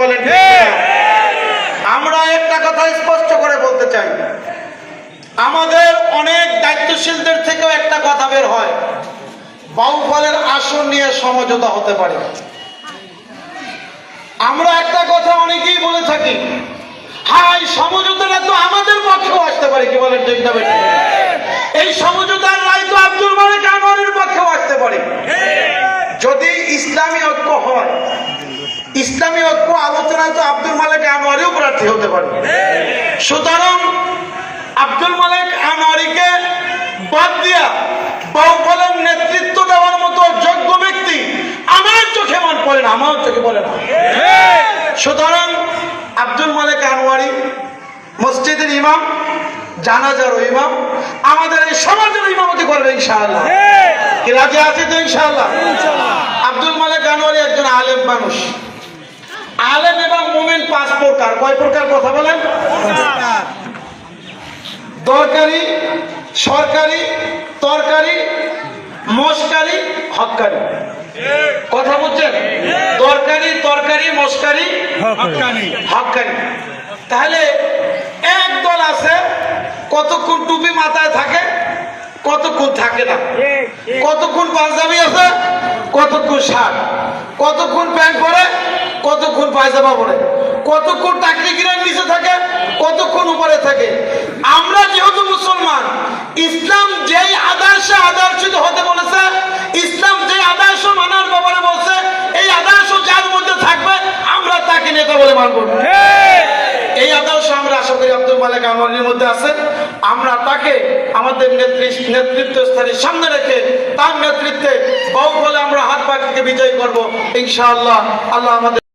বলেন আমরা একটা কথা স্পষ্ট করে বলতে চাই। আমাদের অনেক দায়িত্বশীলদের থেকেও একটা কথা বের হয়। বাউফলের আসন নিয়ে সমঝোতা হতে পারে। আমরা একটা কথা অনেকেই বলে থাকি। হাই সমঝোতাটা তো আমাদের পক্ষেও আসতে পারে কি বলেন ঠিক না এই সমঝোতার রায় তো আব্দুল মালিক আনোয়ারের পক্ষেও আসতে পারে। যদি ইসলামী ঐক্য হয় ইসলামী ঐক্য আলোচনায় তো আব্দুল মালিক আনোয়ারিও প্রার্থী হতে পারে সুতরাং আব্দুল মালিক আনোয়ারিকে বাদ দিয়া বাউফলের নেতৃত্ব দেওয়ার মতো যোগ্য ব্যক্তি আমার চোখে মন পড়ে না আমার চোখে পড়ে না। সুতরাং আব্দুল মালিক আনোয়ারি মসজিদের ইমাম জানাজার ইমাম আমাদের এই সমাজের ইমামতি করবে ইনশাআল্লাহ। কি রাজি আছে তো ইনশাআল্লাহ। আব্দুল মালিক আনোয়ারি একজন আলেম মানুষ। আলেম এবং মুমিন পাঁচ প্রকার। কয় প্রকার কথা বলেন? দরকারি সরকারি তরকারি মস্কারি হকারি কথা বলছেন দরকারি তরকারি মস্কারি হকানি তাহলে এক দল আছে কতক্ষণ টুপি মাথায় থাকে কতক্ষণ থাকে না? কতক্ষণ পাঞ্জাবি আছে কতক্ষণ শার্ট? কতক্ষণ প্যান্ট পায়জামা পরে। কতক্ষণ টাকরি গিরার নিচে থাকে, কতক্ষণ উপরে থাকে। আমরা যেহেতু মুসলমান, ইসলাম যেই আদর্শে আদর্শিত হতে বলেছে, ইসলাম যে আদর্শ মানার ব্যাপারে বলছে, এই আদর্শ যার মধ্যে থাকবে, আমরা তাকে নেতা বলে মানব। এই আদর্শ আমরা আশা করি আব্দুল মালিক আনোয়ারের মধ্যে আছে। আমরা তাকে আমাদের নেতৃ- নেতৃত্ব স্থানের সামনে রেখে তার নেতৃত্বে বহু বলে আমরা হাত পাখিকে বিজয়ী করব। ইনশাআল্লাহ, আল্লাহ আমাদের